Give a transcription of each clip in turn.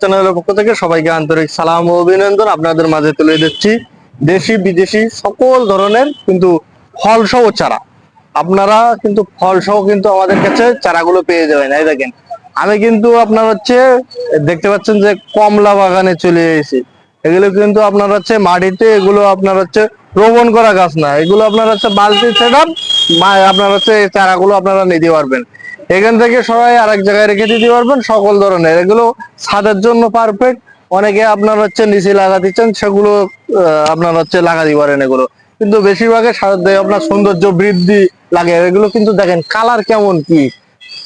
চ্যানেলের পক্ষ থেকে সবাইকে আন্তরিক সালাম ও অভিনন্দন। আপনাদের মাঝে তুলে দিচ্ছি দেশি, বিদেশি সকল ধরনের কিন্তু ফল সহ চারা। আপনারা কিন্তু ফল সহ কিন্তু আমাদের কাছে চারাগুলো পেয়ে যাবেন, এই দেখেন। আমি কিন্তু আপনার হচ্ছে, দেখতে পাচ্ছেন যে কমলা বাগানে চলে এসেছি। এগুলো কিন্তু আপনার হচ্ছে মাটিতে এগুলো আপনার হচ্ছে রোপণ করা গাছ না। এগুলো আপনার হচ্ছে বালতি সেট আপনার হচ্ছে চারাগুলো আপনারা নিতে পারবেন। এখান থেকে সবাই আরেক জায়গায় রেখে দিতে পারবেন সকল ধরনের। এগুলো ছাদের জন্য পারফেক্ট অনেকে আপনার হচ্ছে নিচে লাগাতে চান সেগুলো আপনার হচ্ছে লাগাতে পারেন এগুলো। কিন্তু বেশিরভাগে সার দেয় আপনার সৌন্দর্য বৃদ্ধি লাগে। এগুলো কিন্তু দেখেন কালার কেমন কি?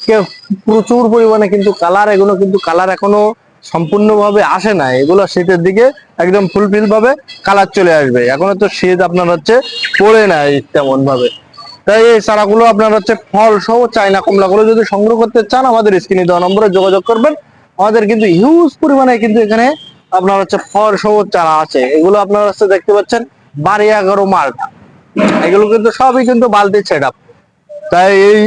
কে- প্রচুর পরিমাণে কিন্তু কালার এগুলো কিন্তু কালার এখনও সম্পূর্ণভাবে আসে না এগুলো শীতের দিকে একদম ফুলফিল ভাবে কালার চলে আসবে। এখনও তো শীত আপনার হচ্ছে পড়ে নাই তেমন ভাবে তাই এই চারাগুলো আপনার হচ্ছে ফল সহ চাইনা কমলাগুলো যদি সংগ্রহ করতে চান, আমাদের স্ক্রিনে দেওয়া নম্বরে যোগাযোগ করবেন। আমাদের কিন্তু হিউজ পরিমাণে কিন্তু এখানে আপনার হচ্ছে ফল সহ চারা আছে। এগুলো আপনার হচ্ছে দেখতে পাচ্ছেন বাড়ি এগারো মার্ক এগুলো কিন্তু সবই কিন্তু বালতি সেট তাই এই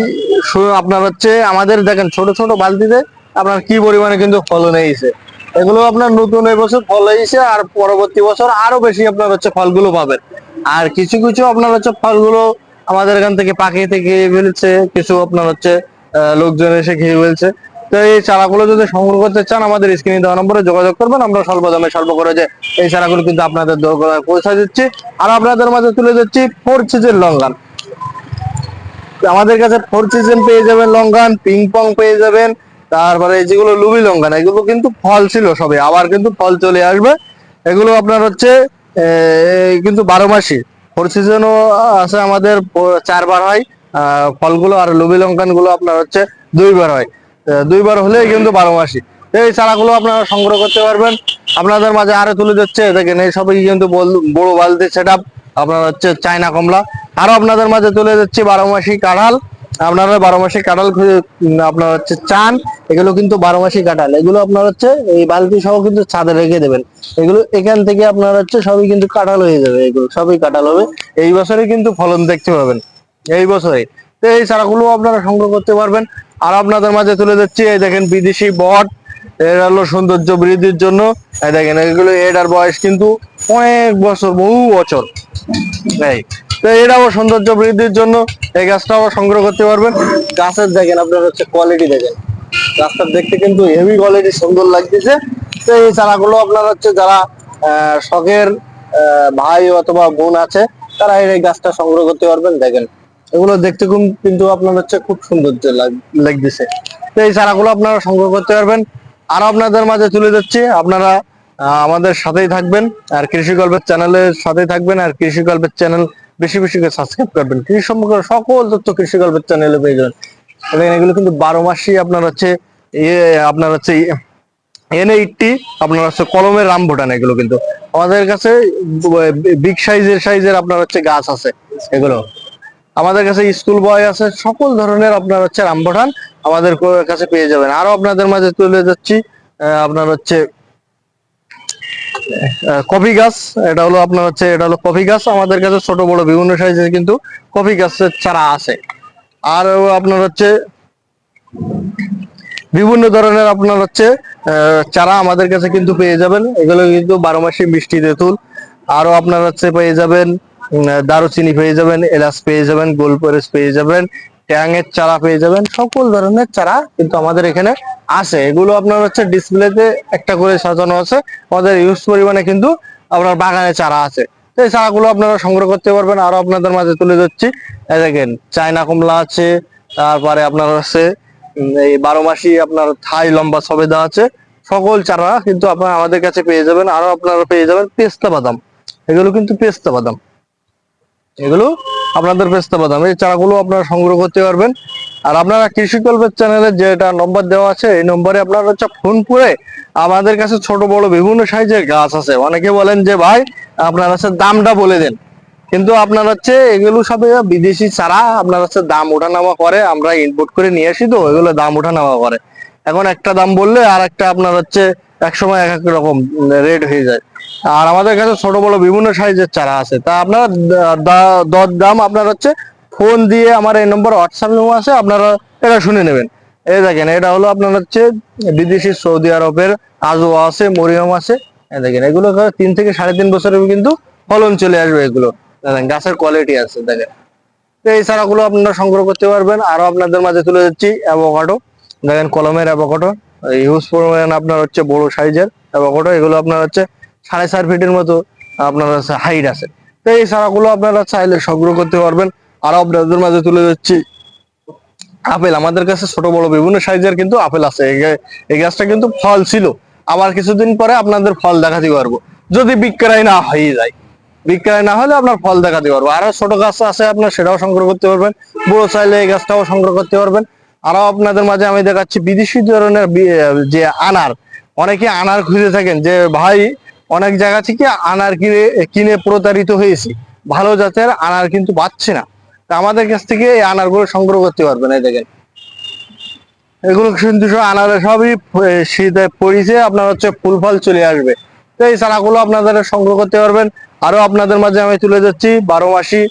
আপনার হচ্ছে আমাদের দেখেন ছোট ছোট বালতিতে আপনার কি পরিমাণে কিন্তু ফলন হয়েছে। এগুলো আপনার নতুন এই বছর ফল হয়েছে, আর পরবর্তী বছর আরও বেশি আপনার হচ্ছে ফলগুলো পাবেন। আর কিছু কিছু আপনার হচ্ছে ফলগুলো আমাদের এখান থেকে পাখি থেকে ফেলছে, কিছু আপনার হচ্ছে লোকজন এসে খেয়ে ফেলছে। তো এই চারাগুলো যদি সংগ্রহ করতে চান, আমাদের স্ক্রিনে দেওয়া নম্বরে যোগাযোগ করবেন, আমরা স্বল্প দামে স্বল্প করে যে এই চারাগুলো কিন্তু আপনাদের দোকানে পৌঁছে দিচ্ছি। আর আপনাদের মাঝে তুলে দিচ্ছি ফোর সিজের লঙ্গান। আমাদের কাছে ফোর সিজন পেয়ে যাবেন লঙ্ঘান পিং পং পেয়ে যাবেন, তারপরে এই যেগুলো লুবি লঙ্ঘান এগুলো কিন্তু ফল ছিল সবে, আবার কিন্তু ফল চলে আসবে। এগুলো আপনার হচ্ছে কিন্তু বারো মাসি। ফোর সিজনও আছে আমাদের চারবার হয়। ফলগুলো আর লুবি লঙ্কানগুলো আপনার হচ্ছে দুইবার হয়। দুইবার হলেই কিন্তু বারো মাসি। এই চারাগুলো আপনারা সংগ্রহ করতে পারবেন। আপনাদের মাঝে আরও তুলে দিচ্ছে দেখেন এই সবই কিন্তু বড় বালতি সেট আপনার হচ্ছে চায়না কমলা। আরও আপনাদের মাঝে তুলে দিচ্ছি বারো মাসি কাঁঠাল। আপনারা বারো মাসে কাঁঠাল আপনার হচ্ছে চান, এগুলো কিন্তু বারো মাসি কাঁঠাল। এগুলো আপনার হচ্ছে এই বালতি সহ কিন্তু ছাদে রেখে দেবেন। এগুলো এখান থেকে আপনার হচ্ছে সবই কিন্তু কাঁঠাল হয়ে যাবে, এগুলো সবই কাঁঠাল হবে। এই বছরে কিন্তু ফলন দেখতে পাবেন, এই বছরে তো এই চারাগুলো আপনারা সংগ্রহ করতে পারবেন। আর আপনাদের মাঝে তুলে দিচ্ছি এই দেখেন বিদেশি বট, এর হলো সৌন্দর্য বৃদ্ধির জন্য। এই দেখেন, এগুলো এটার বয়স কিন্তু অনেক বছর, বহু বছর। তো এটাও সৌন্দর্য বৃদ্ধির জন্য এই গাছটাও সংগ্রহ করতে পারবেন। গাছের দেখেন আপনার হচ্ছে কোয়ালিটি দেখেন। গাছটা দেখতে কিন্তু হেভি কোয়ালিটি সুন্দর লাগতেছে। তো এই চারাগুলো আপনার হচ্ছে যারা শখের ভাই অথবা বোন আছে, তারা এই গাছটা সংগ্রহ করতে পারবেন, দেখেন। এগুলো দেখতে কিন্তু আপনার হচ্ছে খুব সুন্দর লাগ- লাগতেছে। তো এই চারাগুলো আপনারা সংগ্রহ করতে পারবেন। আরও আপনাদের মাঝে তুলে যাচ্ছি আপনারা আমাদের সাথেই থাকবেন। আর কৃষি গল্পের চ্যানেলের সাথেই থাকবেন। আর কৃষি গল্পের চ্যানেল বেশি বেশি করে সাবস্ক্রাইব করবেন। কৃষি সম্পর্কে সকল তথ্য কৃষি গল্পের চ্যানেলে পেয়ে যাবেন। এবং এগুলো কিন্তু বারো মাসই আপনার হচ্ছে ইয়ে আপনার হচ্ছে এন এইটটি আপনার হচ্ছে কলমের রাম ভুটান এগুলো কিন্তু। আমাদের কাছে বিগ সাইজের সাইজের আপনার হচ্ছে গাছ আছে এগুলো। আমাদের কাছে স্কুল বয় আছে, সকল ধরনের আপনার হচ্ছে রামবঠান আমাদের কাছে পেয়ে যাবেন। আরও আপনাদের মাঝে তুলে যাচ্ছি আপনার হচ্ছে কফি গাছ, এটা হলো আপনার হচ্ছে, এটা হলো কফি গাছ। আমাদের কাছে ছোট বড় বিভিন্ন সাইজের কিন্তু কফি গাছের চারা আছে। আর আপনার হচ্ছে বিভিন্ন ধরনের আপনার হচ্ছে চারা আমাদের কাছে কিন্তু পেয়ে যাবেন। এগুলো কিন্তু বারো মাসে মিষ্টি তেঁতুল। আরও আপনার হচ্ছে পেয়ে যাবেন দারুচিনি পেয়ে যাবেন, এলাচ পেয়ে যাবেন গোলপরিচ পেয়ে যাবেন ট্যাংয়ের চারা পেয়ে যাবেন। সকল ধরনের চারা কিন্তু আমাদের এখানে আছে। এগুলো আপনার হচ্ছে ডিসপ্লেতে একটা করে সাজানো আছে। আমাদের ইউজ পরিমাণে কিন্তু আপনার বাগানে চারা আছে। এই চারাগুলো আপনারা সংগ্রহ করতে পারবেন। আরও আপনাদের মাঝে তুলে এই দেখেন, চায়না কমলা আছে, তারপরে আপনার হচ্ছে এই বারো মাসি আপনার থাই লম্বা সবেদা আছে। সকল চারা কিন্তু আপনারা আমাদের কাছে পেয়ে যাবেন। আরও আপনারা পেয়ে যাবেন পেস্তা বাদাম। এগুলো কিন্তু পেস্তা বাদাম। এগুলো আপনাদের পেস্তা বাদাম। এই চারাগুলো আপনারা সংগ্রহ করতে পারবেন। আর আপনারা কৃষি কল্পের চ্যানেলে যেটা নম্বর দেওয়া আছে, এই নম্বরে আপনারা হচ্ছে ফোন করে আমাদের কাছে ছোট, বড়, বিভিন্ন সাইজের গাছ আছে। অনেকে বলেন যে, ভাই, আপনার হচ্ছে দামটা বলে দেন। কিন্তু আপনার হচ্ছে এগুলো সব বিদেশি চারা। আপনার হচ্ছে দাম ওঠানামা করে। আমরা ইনপুট করে নিয়ে আসি তো এগুলো দাম ওঠানামা করে। এখন একটা দাম বললে আর একটা আপনার হচ্ছে এক সময় এক এক রকম রেট হয়ে যায়। আর আমাদের কাছে ছোট বড় বিভিন্ন সাইজের চারা আছে। তা আপনার দর দাম আপনার হচ্ছে ফোন দিয়ে আমার এই নম্বর হোয়াটসঅ্যাপ নম্বর আছে, আপনারা এটা শুনে নেবেন। এই দেখেন, এটা হলো আপনার হচ্ছে বিদেশি সৌদি আরবের আজও আছে, মরিয়ম আছে। দেখেন, এগুলো তিন থেকে সাড়ে তিন বছরের কিন্তু ফলন চলে আসবে এগুলো। দেখেন, গাছের কোয়ালিটি আছে, দেখেন। তো এই চারাগুলো আপনারা সংগ্রহ করতে পারবেন। আরও আপনাদের মাঝে তুলে যাচ্ছি অ্যাভোকাডো দেখেন, কলমের অ্যাভোকাডো হিউজ পরিমাণ আপনার হচ্ছে বড় সাইজের অ্যাভোকাডো এগুলো আপনার হচ্ছে সাড়ে চার ফিটের মতো আপনার হচ্ছে হাইট আছে। তো এই চারাগুলো আপনারা চাইলে সংগ্রহ করতে পারবেন। আরও আপনাদের মাঝে তুলে যাচ্ছি আপেল। আমাদের কাছে ছোট, বড় বিভিন্ন সাইজের কিন্তু আপেল আছে। এই গাছটা কিন্তু ফল ছিল। আবার কিছুদিন পরে আপনাদের ফল দেখাতে পারব। যদি বিক্রয় না হয়ে যায়। বিক্রয় না হলে আপনার ফল দেখাতে পারব। আরও ছোট গাছ আছে আপনার, সেটাও সংগ্রহ করতে পারবেন। বড় চাইলে এই গাছটাও সংগ্রহ করতে পারবেন। আরও আপনাদের মাঝে আমি দেখাচ্ছি বিদেশি ধরনের যে আনার। অনেকে আনার খুঁজে থাকেন যে, ভাই, অনেক জায়গা থেকে আনার কিনে কিনে প্রতারিত হয়েছি। ভালো জাতের আনার কিন্তু পাচ্ছি না। তা আমাদের কাছ থেকে এই আনারগুলো সংগ্রহ করতে পারবেন, এই দেখেন। এগুলো কিন্তু আনারে সবই শীতে পড়িছে, আপনার হচ্ছে ফুল ফল চলে আসবে। তো এই চারাগুলো আপনাদের সংগ্রহ করতে পারবেন। আরও আপনাদের মাঝে আমি তুলে যাচ্ছি বারো মাসি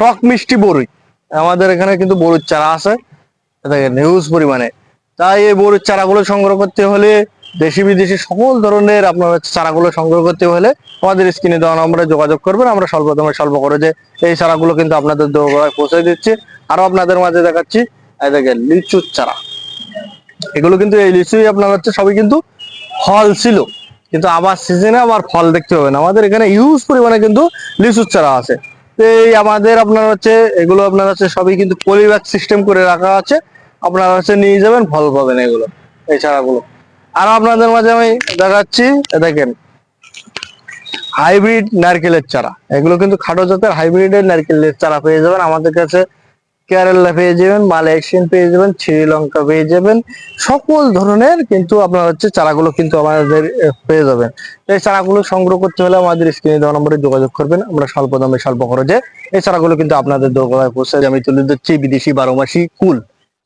টক মিষ্টি বরুই আমাদের এখানে কিন্তু বরুর চারা আছে। দেখেন হিউজ পরিমাণে। তাই এই বড়ুর চারাগুলো সংগ্রহ করতে হলে দেশি বিদেশি সকল ধরনের আপনার চারাগুলো সংগ্রহ করতে হলে আমাদের স্ক্রিনে দেওয়া নম্বরে যোগাযোগ করবেন। আমরা স্বল্প দামে স্বল্প করে যে এই চারাগুলো কিন্তু আপনাদের দোকানে পৌঁছে দিচ্ছি। আরও আপনাদের মাঝে দেখাচ্ছি লিচুর চারা। এগুলো কিন্তু এই লিচুই আপনার হচ্ছে সবই কিন্তু ফল ছিল। কিন্তু আবার সিজনে আবার ফল দেখতে পাবেন। আমাদের এখানে ইউজ পরিমাণে কিন্তু লিচুর চারা আছে। এই আমাদের আপনার হচ্ছে, এগুলো আপনার হচ্ছে সবই কিন্তু পলিব্যাগ সিস্টেম করে রাখা আছে। আপনারা হচ্ছে নিয়ে যাবেন, ফল পাবেন এগুলো, এই চারাগুলো আর আপনাদের মাঝে আমি দেখাচ্ছি দেখেন, হাইব্রিড নারকেলের চারা। এগুলো কিন্তু খাটো জাতের হাইব্রিডের নারকেলের চারা পেয়ে যাবেন। আমাদের কাছে কেরালা পেয়ে যাবেন, মালয়েশিয়ান পেয়ে যাবেন, শ্রীলঙ্কা পেয়ে যাবেন, সকল ধরনের কিন্তু আপনার হচ্ছে চারাগুলো কিন্তু আমাদের পেয়ে যাবেন। এই চারাগুলো সংগ্রহ করতে হলে আমাদের স্ক্রিনে দেওয়া নম্বরে যোগাযোগ করবেন। আমরা স্বল্প দামে, স্বল্প খরচে এই চারাগুলো কিন্তু আপনাদের দোকানে পৌঁছে আমি তুলে দিচ্ছি বিদেশি বারো মাসি কুল।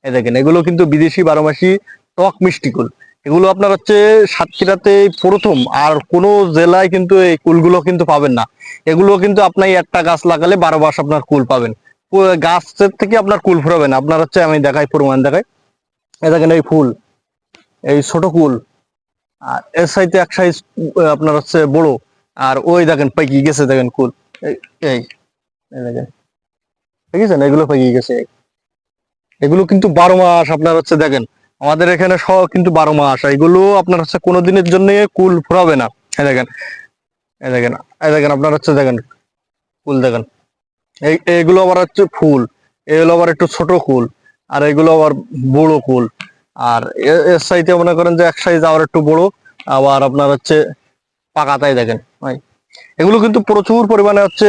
এই দেখেন, এগুলো কিন্তু বিদেশি বারো মাসি টক মিষ্টি কুল। এগুলো আপনার হচ্ছে সাতক্ষীরাতে প্রথম, আর কোনো জেলায় কিন্তু এই কুলগুলো কিন্তু পাবেন না। এগুলো কিন্তু আপনি একটা গাছ লাগালে বারো মাস আপনার কুল পাবেন। গাছের থেকে আপনার কুল ফুরাবেন আপনার হচ্ছে আমি দেখাই, প্রমাণ দেখাই। এ দেখেন, এই ফুল, এই ছোট কুল, আর এর সাইতে এক সাইজ আপনার হচ্ছে বড়, আর ওই দেখেন পাইকি গেছে দেখেন কুল। এই দেখেন। দেখেছেন? এগুলো পাইকি গেছে। এগুলো কিন্তু বারো মাস আপনার হচ্ছে দেখেন, আমাদের এখানে সব কিন্তু বারো মাস এগুলো আপনার হচ্ছে কোনো দিনের জন্য কুল ফুরাবে না। এই দেখেন দেখেন দেখেন আপনার হচ্ছে দেখেন কুল দেখেন। এগুলো আবার হচ্ছে ফুল, এগুলো আবার একটু ছোট কুল, আর এগুলো আবার বড় কুল। আর এর সাইতে মনে করেন যে এক সাইজ আবার একটু বড়, আবার আপনার হচ্ছে পাকাতাই দেখেন এগুলো কিন্তু প্রচুর পরিমাণে হচ্ছে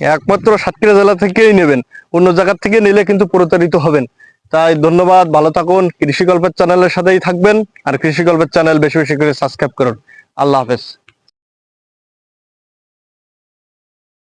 একমাত্র সাতক্ষীরা জেলা থেকেই নেবেন। অন্য জায়গা থেকে নিলে কিন্তু প্রতারিত হবেন। তাই ধন্যবাদ, ভালো থাকুন কৃষি গল্পের চ্যানেলের সাথেই থাকবেন, আর কৃষি গল্পের চ্যানেল বেশি বেশি করে সাবস্ক্রাইব করুন। আল্লাহ হাফেজ।